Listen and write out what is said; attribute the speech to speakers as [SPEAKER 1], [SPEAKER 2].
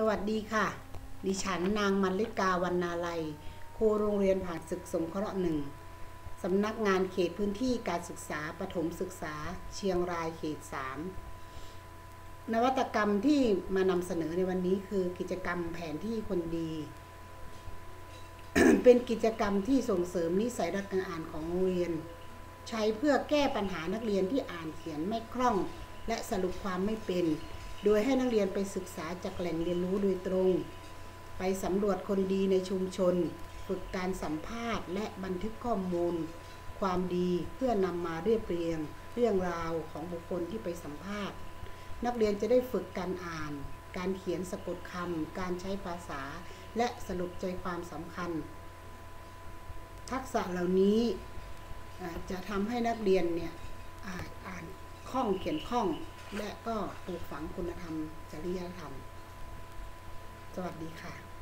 [SPEAKER 1] สวัสดีค่ะ ดิฉันนางมันลิกาวันนาลัยครูโรงเรียนผ่านศึกสงเคราะห์หนึ่งสำนักงานเขตพื้นที่การศึกษาปฐมศึกษา เชียงรายเขต 3 นวัตกรรมที่มานำเสนอในวันนี้คือกิจกรรมแผนที่คนดี เป็นกิจกรรมที่ส่งเสริมนิสัยรักการอ่านของโรงเรียน ใช้เพื่อแก้ปัญหานักเรียนที่อ่านเขียนไม่คล่อง และสรุปความไม่เป็น โดยให้นักเรียนไปศึกษาจากแหล่งเรียนรู้โดยตรง ไปสำรวจคนดีในชุมชน ฝึกการสัมภาษณ์ และบันทึกข้อมูล ความดีเพื่อนำมาเรียบเรียง เรื่องราวของบุคคลที่ไปสัมภาษณ์ นักเรียนจะได้ฝึกการอ่าน การเขียนสะกดคำการใช้ภาษา และสรุปใจความสำคัญ ทักษะเหล่านี้จะทำให้นักเรียนเนี่ยอ่าอ่านคล่องเขียนคล่อง และก็ปลูกฝังคุณธรรม จริยธรรม สวัสดีค่ะ